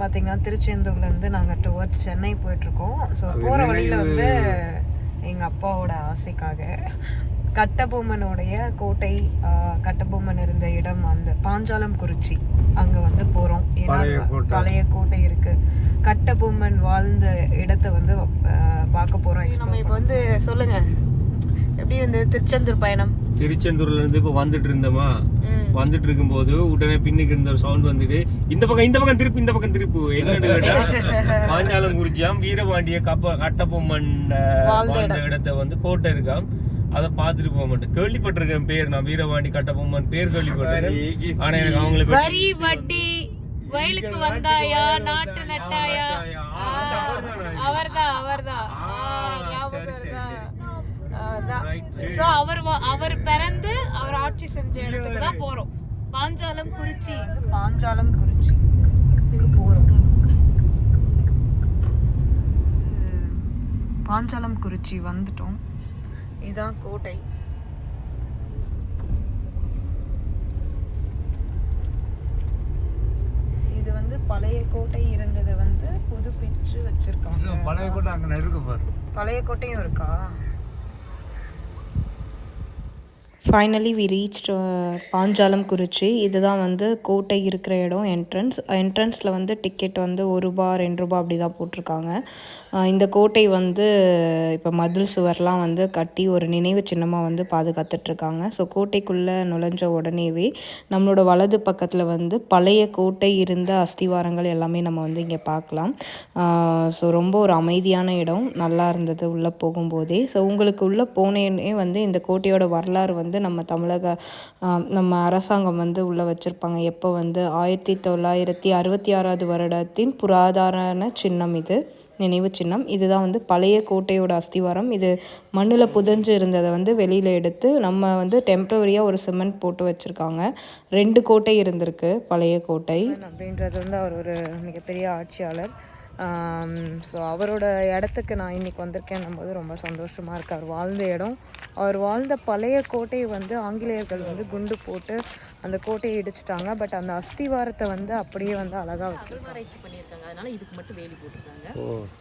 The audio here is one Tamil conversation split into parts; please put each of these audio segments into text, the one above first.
பார்த்தீங்கன்னா திருச்செந்தூர்லேருந்து நாங்கள் டுவர்ட்ஸ் சென்னை போயிட்டுருக்கோம். ஸோ போகிற வழியில் வந்து எங்கள் அப்பாவோட ஆசைக்காக கட்டபொம்மனுடைய கோட்டை கட்டபொம்மன் இருந்த இடம் அந்த பாஞ்சாலம் குறிச்சி. அங்கே வந்து போகிறோம் ஏன்னா பழைய கோட்டை. இருக்குது கட்டபொம்மன் வாழ்ந்த இடத்த வந்து பார்க்க போகிறோம் நம்ம இப்போ வந்து சொல்லுங்கள் எப்படி இருந்தது திருச்செந்தூர் பயணம்? திருச்செந்தூர்ல இருந்து இப்ப வந்துட்டு இருந்தோமா? வந்துட்டு இருக்கும்போது உடனே பின்னுக்கு இருந்த ஒரு சவுண்ட் வந்துட்டு இந்த பக்கம் இந்த பக்கம் திருப்பி இந்த பக்கம் திருப்பு என்னன்னு கேட்டா பாஞ்சாலம் குறிச்சியாம் வீரபாண்டிய கப்ப கட்டபொம்மன் அஹ், வாழ்ந்த இடத்த வந்து கோட்டை இருக்காம். அதை பார்த்துட்டு போக மாட்டேன். கேள்விப்பட்டிருக்கேன் பேர் நான் வீரபாண்டி கட்டபொம்மன் பேர் கேள்விப்பட்டிருக்கேன். ஆனா எனக்கு அவங்கள வரி வட்டி வயலுக்கு வந்தாயா நாட்டு நட்டாயா? அவர்தான் அவர்தான் சோ அவர் அவர் பிறந்து அவர் ஆட்சி செஞ்ச இடத்துக்கு தான் போறோம். பாஞ்சாலம் குறிச்சி. பாஞ்சாலம் குறிச்சி. போறோம். பாஞ்சாலம் குறிச்சி வந்துட்டோம். இதான் கோட்டை. இது வந்து பழைய கோட்டை இருந்தது வந்து புதுப்பிச்சு வச்சிருக்காங்க. பழைய கூட அங்கே இருக்கு பாரு. பழைய கோட்டையும் இருக்கா? Finally we reach Panchalankurichi இதுதான் வந்து கோட்டை இருக்கிற இடம் என்ட்ரன்ஸ் என்ட்ரன்ஸில் வந்து டிக்கெட் வந்து ஒரு ரூபா ரெண்டு ரூபா அப்படி தான் போட்டிருக்காங்க இந்த கோட்டை வந்து இப்போ மதில் சுவர்லாம் வந்து கட்டி ஒரு நினைவு சின்னமாக வந்து பாதுகாத்துட்ருக்காங்க. ஸோ கோட்டைக்குள்ளே நுழைஞ்ச உடனேவே நம்மளோட வலது பக்கத்தில் வந்து பழைய கோட்டை இருந்த அஸ்திவாரங்கள் எல்லாமே நம்ம வந்து இங்கே பார்க்கலாம். ஸோ ரொம்ப ஒரு அமைதியான இடம். நல்லா இருந்தது உள்ளே போகும்போதே. ஸோ உங்களுக்கு உள்ளே போனேன்னே வந்து இந்த கோட்டையோட வரலாறு வந்து நம்ம தமிழக நம்ம அரசாங்கம் வந்து உள்ளே வச்சுருப்பாங்க. எப்போ வந்து ஆயிரத்தி தொள்ளாயிரத்தி அறுபத்தி ஆறாவது வருடத்தின் புராதாரண சின்னம் இது நினைவு சின்னம். இதுதான் வந்து பழைய கோட்டையோட அஸ்திவாரம். இது மண்ணில் புதைஞ்சு இருந்ததை வந்து வெளியில் எடுத்து நம்ம வந்து டெம்பரவரியாக ஒரு சிமெண்ட் போட்டு வச்சுருக்காங்க. ரெண்டு கோட்டை இருந்திருக்கு பழைய கோட்டை. அப்படின்றது வந்து அவர் ஒரு மிகப்பெரிய ஆட்சியாளர். ஸோ அவரோட இடத்துக்கு நான் இன்னைக்கு வந்திருக்கேன்னும் போது ரொம்ப சந்தோஷமாக இருக்கு. அவர் வாழ்ந்த இடம் அவர் வாழ்ந்த பழைய கோட்டையை வந்து ஆங்கிலேயர்கள் வந்து குண்டு போட்டு அந்த கோட்டையை இடிச்சிட்டாங்க. பட் அந்த அஸ்திவாரத்தை வந்து அப்படியே வந்து அழகாக வச்சு அகழ்வாராய்ச்சி பண்ணியிருக்காங்க. அதனால இதுக்கு மட்டும் வேலி போட்டிருக்காங்க.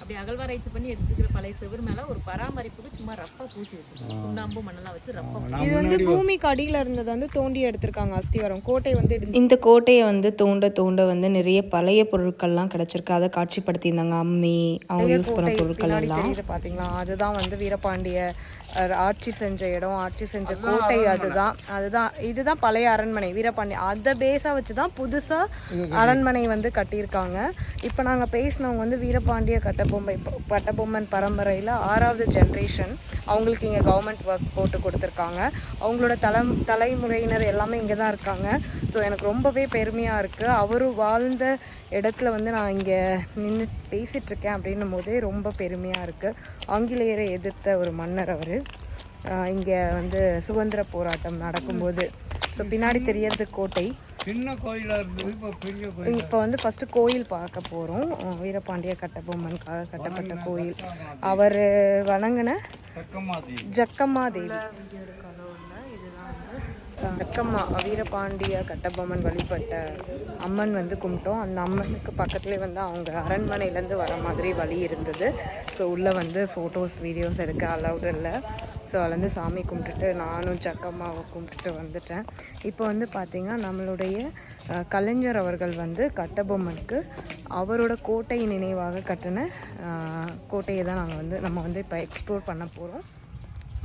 அப்படி அகழ்வாராய்ச்சி பண்ணி எடுத்துக்கிற பழைய செவர் மேல ஒரு பராமரிப்புக்கு சும்மா ரஃப்பா பூசி வச்சிருக்காங்க. சுண்ணாம்பு மண்ணெல்லாம் வச்சு ரஃப்பா இது வந்து பூமிக்கு அடியில் இருந்தது வந்து தோண்டி எடுத்திருக்காங்க அஸ்திவாரம். கோட்டை வந்து இந்த கோட்டையை வந்து தோண்ட தோண்ட வந்து நிறைய பழைய பொருட்கள்லாம் கிடைச்சிருக்கு. அதை காட்சிப்படுத்தியிருந்தாங்க அம்மி அவங்க யூஸ் பண்ண பொருட்கள் எல்லாம். தெரியுது பாத்தீங்களா? அதுதான் வந்து வீரபாண்டிய ஆட்சி செஞ்ச இடம் ஆட்சி செஞ்ச கோட்டை அதுதான். அதுதான் இதுதான் பழைய அரண்மனை. வீரபாண்டி அதை பேஸா வச்சு தான் புதுசா அரண்மனை வந்து கட்டியிருக்காங்க. இப்போ நாங்க பேசினவங்க வந்து வீரபாண்டிய கட்டபொம்மை கட்டபொம்மன் பரம்பரையில ஆறாவது ஜென்ரேஷன் அவங்களுக்கு இங்க கவர்மெண்ட் ஒர்க் போட்டு கொடுத்துருக்காங்க. அவங்களோட தலை தலைமுறையினர் எல்லாமே இங்கே தான் இருக்காங்க. ஸோ எனக்கு ரொம்பவே பெருமையாக இருக்குது அவர் வாழ்ந்த இடத்துல வந்து நான் இங்கே நின்று பேசிகிட்டு இருக்கேன் அப்படின்னும் போதே ரொம்ப பெருமையாக இருக்குது ஆங்கிலேயரை எதிர்த்த ஒரு மன்னர் அவர். இங்கே வந்து சுதந்திர போராட்டம் நடக்கும்போது ஸோ பின்னாடி தெரியறது கோட்டை. சின்ன கோயிலா இருந்தது இப்போ பெரிய கோயில்? இப்போ வந்து ஃபஸ்ட்டு கோயில் பார்க்க போகிறோம் வீரபாண்டிய கட்டபொம்மனுக்காக கட்டப்பட்ட கோயில். அவர் வணங்கின ஜக்கம்மா தேவி ஜக்கம்மா வீரபாண்டிய கட்டபொம்மன் வழிபட்ட அம்மன் வந்து கும்பிட்டோம். அந்த அம்மனுக்கு பக்கத்துலேயே வந்து அவங்க அரண்மனையிலேருந்து வர மாதிரி வழி இருந்தது. ஸோ உள்ளே வந்து ஃபோட்டோஸ் வீடியோஸ் எடுக்க அலௌட் இல்லை. ஸோ அதுலேருந்து சாமி கும்பிட்டுட்டு நானும் சக்கம்மாவை கும்பிட்டுட்டு வந்துட்டேன். இப்போ வந்து பார்த்திங்கன்னா நம்மளுடைய கலைஞர் அவர்கள் வந்து கட்டபொம்மனுக்கு அவரோட கோட்டை நினைவாக கட்டின கோட்டையை தான் நாங்கள் வந்து நம்ம வந்து இப்போ எக்ஸ்ப்ளோர் பண்ண போகிறோம்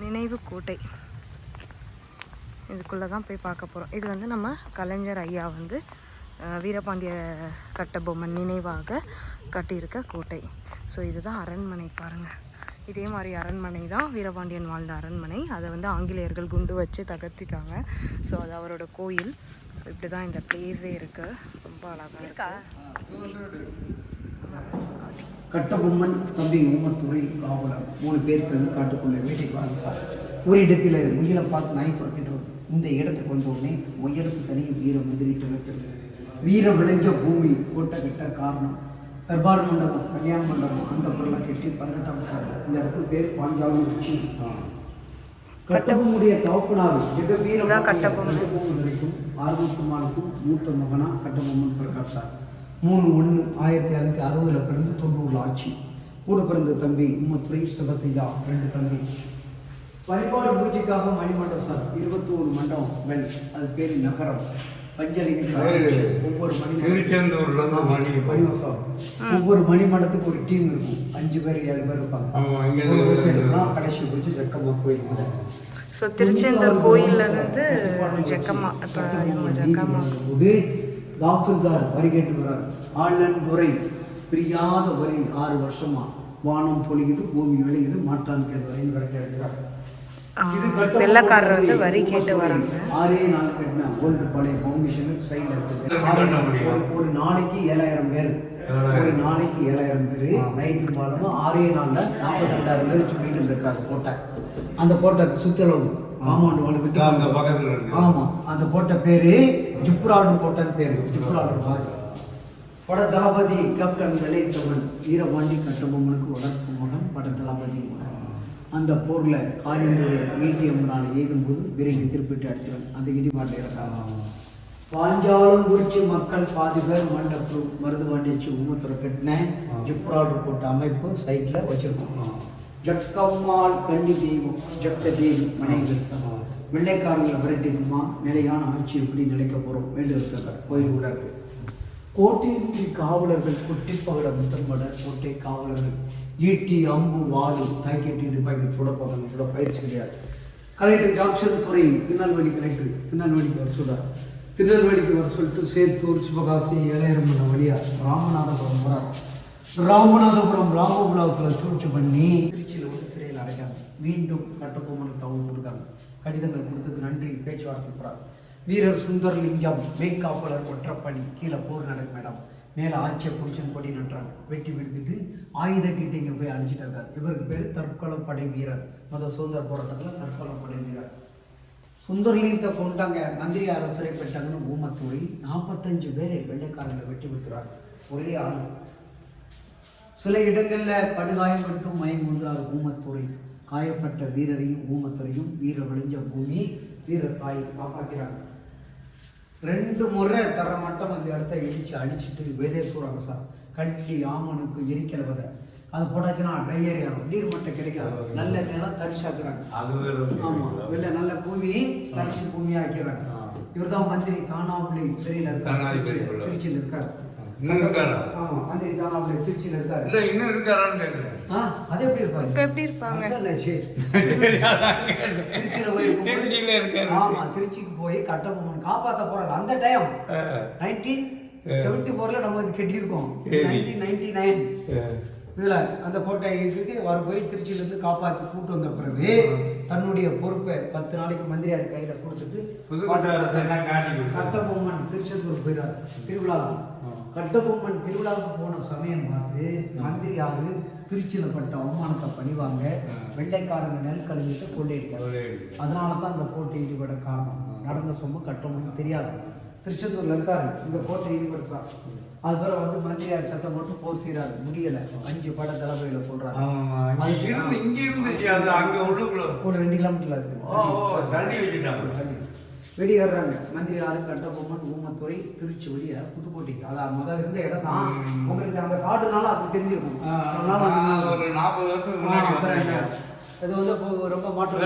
நினைவு கோட்டை. இதுக்குள்ளே தான் போய் பார்க்க போகிறோம் இது வந்து நம்ம கலைஞர் ஐயா வந்து வீரபாண்டிய கட்டபொம்மன் நினைவாக கட்டியிருக்க கோட்டை. ஸோ இதுதான் அரண்மனை பாருங்கள் இதே மாதிரி அரண்மனை தான் வீரபாண்டியன் வாழ்ந்த அரண்மனை. அதை வந்து ஆங்கிலேயர்கள் குண்டு வச்சு தகர்த்திட்டாங்க. ஸோ அது அவரோட கோயில். ஸோ இப்படி தான் இந்த பிளேஸே இருக்குது ரொம்ப அழகாக இருக்கா. கட்டபொம்மன் தம்பி ஊமத்துறை காவலர். மூணு பேர் சேர்ந்து காட்டுக்குள்ளே வேட்டைக்கு வாங்க சார். ஒரு இடத்துல முயலை பார்த்து நாய் துரத்திட்டு இந்த இடத்துக்கு வந்த உடனே முயலுக்கு தனி வீரம் வைக்கிறது வீரம் விளைஞ்ச பூமி கோட்டை கட்ட காரணம் தர்பார் மண்டபம் கல்யாண மண்டபம் அந்த பொருளை கட்டி பதினெட்டாம். இந்த இடத்துக்கு பேர் பாஞ்சாலம் உச்சி கட்டபொம்முடைய தகப்பனார் ஜெகவீர கட்டபொம்மன். வரைக்கும் ஆறுமுகமானுக்கும் மூத்த மகனா கட்டபொம்மன் பிரகாஷ் சார். மூணு ஒன்று ஆயிரத்தி இரநூத்தி அறுபதில் பிறந்து தொண்ணூறில் ஆட்சி. கூட பிறந்த தம்பி உம்மத்துறை சிவத்தையா ரெண்டு தம்பி. வழிபாடு பூஜைக்காக மணிமண்டபம் சார் இருபத்தோரு மண்டபம் வெல். அது பேர் நகரம். ஒவ்வொரு மணி திருச்செந்தூர்ல இருந்து மணி. மணிவசம் ஒவ்வொரு மணி மண்டபத்துக்கு ஒரு டீம் இருக்கும். அஞ்சு பேர் ஏழு பேர் இருப்பாங்க. கடைசி பூஜை ஜக்கம்மா கோயில் ஸோ திருச்செந்தூர் கோயில்ல இருந்து ஜக்கம்மா இப்போ இவங்க ஜக்கம்மா. போது தாசில்தார் வரி கேட்டு வர்றார் ஆளன் துறை பிரியாத வரி ஆறு வருஷமா. வானம் பொழியுது பூமி விளையுது மாட்டான் கேட்கறேன் விரட்டி எடுக்கிறார் இது கட்ட வெள்ளைக்காரர் வந்து வரி கேட்டு வராங்க. ஆறே நாள் கட்டின ஓல்டு பழைய ஃபவுண்டேஷன் சைடில் இருக்குது. ஒரு- நாளைக்கு ஏழாயிரம் பேர். ஒரு நாளைக்கு ஏழாயிரம் பேர். நைட்டு பாலமும் ஆறே நாளில் நாற்பத்தி ரெண்டாயிரம் பேர் சொல்லிட்டு இருந்திருக்காங்க கோட்டை. அந்த கோட்டை சுத்தளவு காம்பவுண்ட் வால் விட்டு அந்த பக்கத்துல இருக்கு. ஆமா அந்த கோட்டை பேரு ஜிப்ராடு கோட்டைன்னு பேரு. ஜிப்ராடு பாரு பட தளபதி கேப்டன் வெள்ளைத்தவன் வீரபாண்டி கட்டபொம்மனுக்கு வளர்ப்பு மகன் பட தளபதி. அந்த போர்ல காளியந்தோட ஏடிஎம்னால ஏதும்போது விரைந்து திருப்பிட்டு அடிச்சிடும் அந்த இடிபாட்டில் இறக்காங்க பாஞ்சாலம் குறிச்சி மக்கள் பாதி பேர் மண்டப்பு மருதுபாண்டியச்சு உமத்துறை கட்டின ஜிப்ராடு போட்ட அமைப்பு சைட்ல வச்சிருக்கோம். ஜக்கம்மாள் கன்னி தெய்வம் ஜக்க தேவி மனைவி. வெள்ளைக்காரங்களை விரட்டிக்குமா நிலையான ஆட்சி எப்படி நிலைக்க போறோம்? வேண்டுதல் கோயில் கூட இருக்கு கோட்டையினுடைய காவலர்கள் குட்டிப்பகட முத்தம்பட கோட்டை காவலர்கள். ஈட்டி அம்பு வாடு தாக்கெட்டி துப்பாக்கி சுட போகிறாங்க சுட பயிற்சி கிடையாது. கலெக்டர் ஜாக்சன் துறை திருநெல்வேலி கலெக்டர் திருநெல்வேலிக்கு வர சொல்கிறார் திருநெல்வேலிக்கு வர சொல்லிட்டு சேத்தூர் சிவகாசி ஏழையரமண்ண வழியா ராமநாதபுரம் வரார். ராமநாதபுரம் ராமபுராவத்தில் சூழ்ச்சி பண்ணி திருச்சியில் வந்து சிறையில் அடைக்காங்க மீண்டும் கட்டபொம்மனுக்கு தகவல் கொடுக்காங்க கடிதங்கள் கொடுத்ததுக்கு நன்றி பேச்சுவார்த்தை போகிறார் வீரர் சுந்தரலிங்கம் மெய்காப்பாளர் ஒற்றப்பணி கீழே போர் நடக்கும் மேடம். மேலே ஆட்சியை பிடிச்சுன்னு கொடி நட்டுறாங்க. வெட்டி விழுந்துட்டு ஆயுத கிட்ட இங்கே போய் அழிச்சிட்டு இருக்கார். இவருக்கு பேர் தற்கொலைப்படை வீரர். மொதல் சுதந்திர போராட்டத்தில் தற்கொலைப்படை வீரர். சுந்தரலிங்கத்தை கொண்டாங்க. மந்திரி அரசரை பெற்றாங்கன்னு ஊமத்தூரி. நாற்பத்தஞ்சு பேர் வெள்ளைக்காரங்களை வெட்டி விடுத்துறாங்க ஒரே ஆள். சில இடங்களில் படுகாயம் மற்றும் மயங்குந்தார் ஊமத்துறை காயப்பட்ட வீரரையும் ஊமத்துறையும் வீரர் விளைஞ்ச பூமி வீரர் தாயை காப்பாக்கிறாங்க ரெண்டு முறை தர மட்டும் அந்த இடத்த இடிச்சு அடிச்சுட்டு விதை தூறாங்க சார். கள்ளி ஆமனுக்கு எரிக்கல விதை. அது போட்டாச்சுன்னா ட்ரை ஏரியா நீர் மட்டம் கிடைக்காது. நல்ல நிலம் தரிசாக்குறாங்க. அது வேற ஆமா. இல்ல நல்ல பூமி தரிசு பூமியா ஆக்கிறாங்க இவர்தான் மந்திரி தானாபுலி சிறையில் இருக்காரு. திருச்சியில் இருக்காரு. இன்னும் இருக்காரா ஆமா மந்திரி தானாபுலி திருச்சியில் இருக்காரு. இல்ல இன்னும் இருக்காரான்னு கேக்குறேன். ஆ, அது எப்படி இருப்பாரு? இப்ப எப்படி இருப்பாங்க? திருச்சியில போய் திருச்சியில இருக்காரு. ஆமா திருச்சிக்கு போய் கட்டபொம்மன் காப்பாத்த போறாங்க அந்த டைம் நைன்டீன் செவன்டி ஃபோர்ல நம்ம இது கட்டியிருக்கோம். நைன்டீன் நைன்டி நைன் இதுல அந்த கோட்டை இருக்குது வர போய் திருச்சியில இருந்து காப்பாத்தி கூட்டு வந்த பிறகு தன்னுடைய பொறுப்பை பத்து நாளைக்கு மந்திரியார் கையில கொடுத்துட்டு. கட்டபொம்மன் திருச்செந்தூர் போயிடாரு திருவிழா கட்டபொம்மன் திருவிழாவுக்கு போன சமயம் பார்த்து மந்திரியாரு திருச்சியில பட்ட அவமானத்தை பணிவாங்க. வெள்ளைக்காரங்க நெல் கழுவிட்டு கொள்ளையடிக்கிறாங்க. அதனால தான் அந்த கோட்டை இடிபட காரணம். நடந்த சொம்பு கட்டபொம்மன் தெரியாது. திருச்செந்தூர்ல இருக்காரு. இந்த கோட்டை இடிபடுத்தார் அது பிறகு வந்து மந்திரியார் சத்தம் போட்டு போர் செய்றாரு. முடியல. அஞ்சு பட தளபதியில சொல்றாரு இங்க இருந்து அங்க ஒரு ரெண்டு கிலோமீட்டர்ல இருக்கு. வச்சுட்டாங்க வெளியேறாங்க மந்திரி ஆறு கட்டபொம்மன் ஊமத்துறை திருச்சி வெளியே புதுக்கோட்டைக்கு. அதான் முதல் இருந்த இடம் தான். உங்களுக்கு அந்த காடுனால அது தெரிஞ்சிருக்கும். ஒரு நாற்பது வருஷத்துக்கு. இது வந்து ரொம்ப மாற்றம்.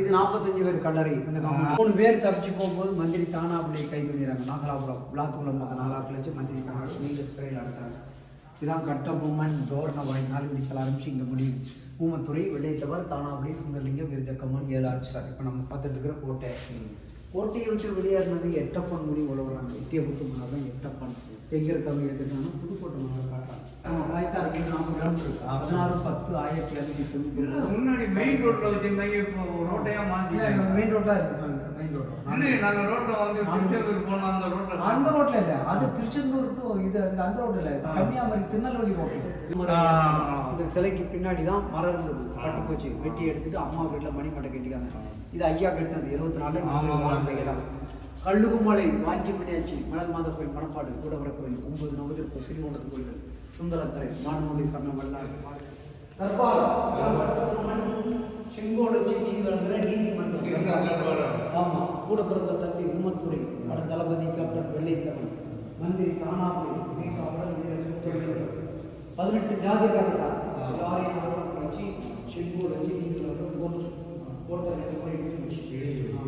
இது நாற்பத்தஞ்சு பேர் கல்லறை. இந்த மூணு பேர் தப்பிச்சு போகும்போது மந்திரி தானாபுலியை கைது பண்ணிடுறாங்க. நாகலாபுரம் விளாத்துக்குளம் நாலாத்துல வச்சு மந்திரி தானா நீங்க சிறையில் அடைச்சாங்க. இதான் கட்டபொம்மன் தோரண வாய் நாலு விடிச்சல் ஆரம்பிச்சு இங்கே முடியும். ஊமத்துறை வெள்ளைத்தவர் தானாபுரி சுந்தரலிங்கம் விருஜக்கம்மன் ஏழு ஆட்சி சார். இப்போ நம்ம பார்த்துட்டு இருக்கிற கோட்டை. கோட்டையை விட்டு வெளியேறினது எட்டப்பன் முடி உழவுறாங்க எட்டிய புத்து தான் எட்டப்பன். எங்கே இருக்காங்க எடுத்துட்டாங்க புதுக்கோட்டை மன்னர் காட்டுறாங்க. வாய்க்காருக்கு நாற்பது கிலோமீட்டர் பதினாறு பத்து ஆயிரத்தி எழுநூத்தி முன்னாடி மெயின் ரோட்ல வச்சிருந்தாங்க இப்போ ரோட்டையா மாத்திட்டாங்க. மெயின் ரோட்ல இருக்கு. மெயின் ரோட் இல்லையே நாங்க ரோட்ல வந்து திருச்செந்தூர் போனோம் அந்த ரோட்ல அந்த ரோட்ல இல்ல. அது திருச்செந்தூர் டு இது அந்த அந்த ரோட்ல இல்ல. கன்னியாகுமரி திருநெல்வேலி ரோட்ல. இந்த சிலைக்கு பின்னாடி தான் மரம் இருந்தது. கட்டு போச்சு. வெட்டி எடுத்துட்டு அம்மா வீட்டுல மணிமட்டை கட்டிக்காங்க இது ஐயா கட்டினது. இருபத்தி நாலு. வாழ்ந்த இடம் கல்லுகுமலை மணல் மாத கோயில் மணப்பாடு கூடவர கோயில் ஒன்பது நவதிருப்பு சிறுமூலத்து கோயில்கள் சுந்தரத்துறை மானமொழி சரணம் வல்லாறு செங்கோடச்சி நீதி வழங்குற நீதிமன்றம். ஆமா கூட பிறந்த தம்பி உம்மத்துறை பட தளபதி கேப்டன் வெள்ளைத்தவன் மந்திரி தானாபுரி பதினெட்டு ஜாதி இருக்காங்க சார் எல்லாரையும் அரவணைப்பு வச்சு ஷெட்யூல் வச்சு நீங்கள் கோட் கோட்டை முறை வச்சு ஆ.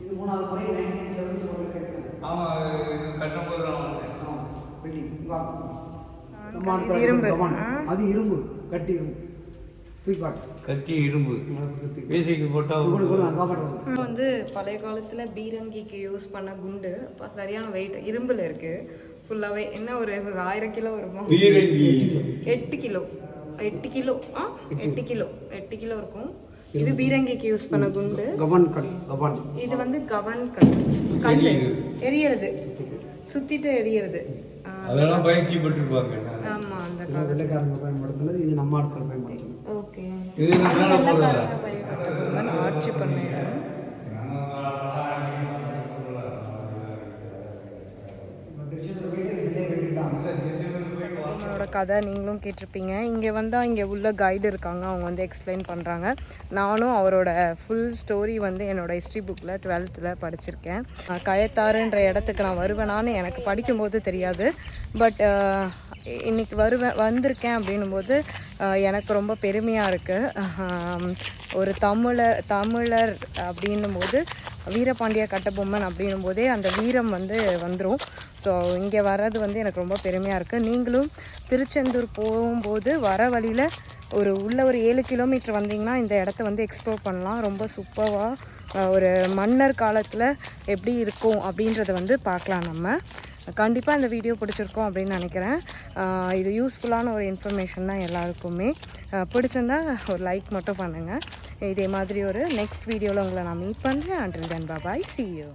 இது மூணாவது முறை நைன்டீன் செவன்டி ஒன்று கேட்டேன். ஆமா இது கட்டும் போது நான் பில்டிங் வாங்க இது இரும்பு. ஆ. அது இரும்பு கட்டி இரும்பு. கத்தி இரும்பு. வந்து பழைய காலத்தில் பீரங்கிக்கு யூஸ் பண்ண குண்டு இப்போ சரியான வெயிட் இரும்பில் இருக்குது ஃபுல்லாகவே என்ன ஒரு ஆயிரம் கிலோ இருக்கும் பீரங்கி. எட்டு கிலோ. எட்டு கிலோ. ஆ? எட்டு. கிலோ. எட்டு கிலோ இருக்கும். இது பீரங்கிக்கு யூஸ் பண்ண குண்டு. கவன் கல் கவன். இது வந்து கவன் கல். கல் எரியறது. சுத்திட்டு. எரியறது. அதெல்லாம் பயிற்சி பெற்றிருப்பாங்க ஆமா அந்த வெள்ளைக்காரங்க பயன்படுத்துனது இது நம்ம ஆட்கள் பயன்படுத்துனது ஓகே இது மேல போடுறதா ஆட்சி பண்ண இடம் அவனோட கதை நீங்களும் கேட்டிருப்பீங்க. இங்கே வந்தால் இங்கே உள்ள கைடு இருக்காங்க. அவங்க வந்து எக்ஸ்பிளைன் பண்ணுறாங்க நானும் அவரோட ஃபுல் ஸ்டோரி வந்து என்னோட ஹிஸ்ட்ரி புக்கில் டுவெல்த்தில் படிச்சிருக்கேன். கயத்தாறுன்ற இடத்துக்கு நான் வருவேனான்னு எனக்கு படிக்கும்போது தெரியாது. பட் இன்னைக்கு வருவேன் வந்திருக்கேன் அப்படின்னும்போது அஹ் எனக்கு ரொம்ப பெருமையாக இருக்குது ஒரு தமிழர் தமிழர் அப்படின்னும் போது வீரபாண்டிய கட்டபொம்மன் அப்படின்னும் போதே அந்த வீரம் வந்து வந்துடும் ஸோ இங்கே வர்றது வந்து எனக்கு ரொம்ப பெருமையாக இருக்குது நீங்களும் திருச்செந்தூர் போகும்போது வர வழியில் ஒரு உள்ள ஒரு ஏழு கிலோமீட்டர் வந்தீங்கன்னா இந்த இடத்த வந்து எக்ஸ்ப்ளோர் பண்ணலாம். ரொம்ப சூப்பராக ஒரு மன்னர் காலத்தில் எப்படி இருக்கும் அப்படின்றத வந்து பார்க்கலாம் நம்ம. கண்டிப்பாக இந்த வீடியோ பிடிச்சிருக்கோம் அப்படின்னு நினைக்கிறேன். இது யூஸ்ஃபுல்லான ஒரு இன்ஃபர்மேஷன் தான் எல்லாருக்குமே. பிடிச்சிருந்தா ஒரு லைக் மட்டும் பண்ணுங்கள் இதே மாதிரி ஒரு நெக்ஸ்ட் வீடியோவில் உங்களை நான் மீட் பண்ணுறேன் and then bye see you